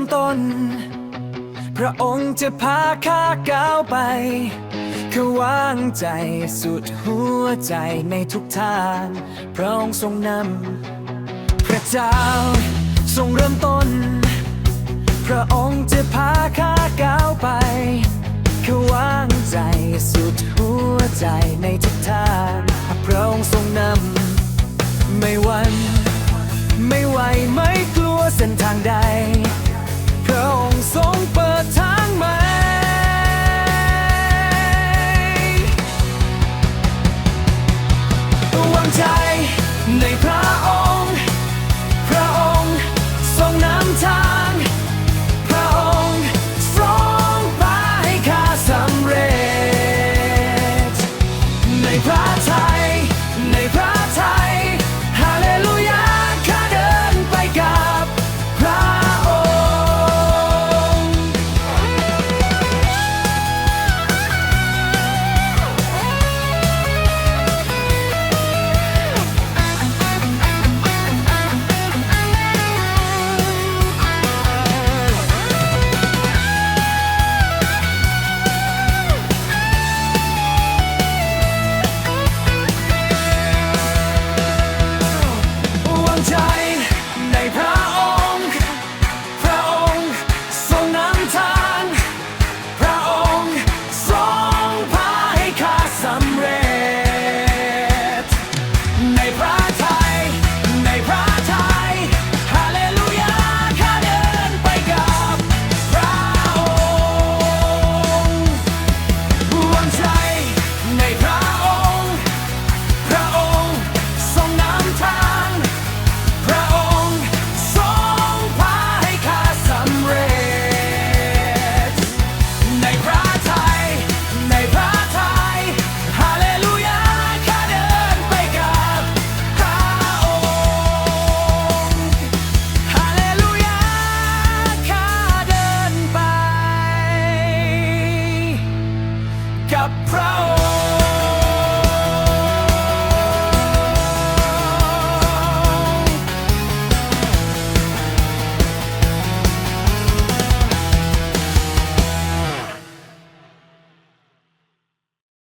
ริ่มต้น พระองค์จะพาข้าก้าวไปคือวางใจสุดหัวใจในทุกทาง พระองค์ทรงนำ พระเจ้าทรงเริ่มต้น พระองค์จะพาข้าก้าวไปคือวางใจสุดหัวใจในทุกทางพระองค์ทรงนำ ไม่วัน ไม่ไหวไม่ก got proud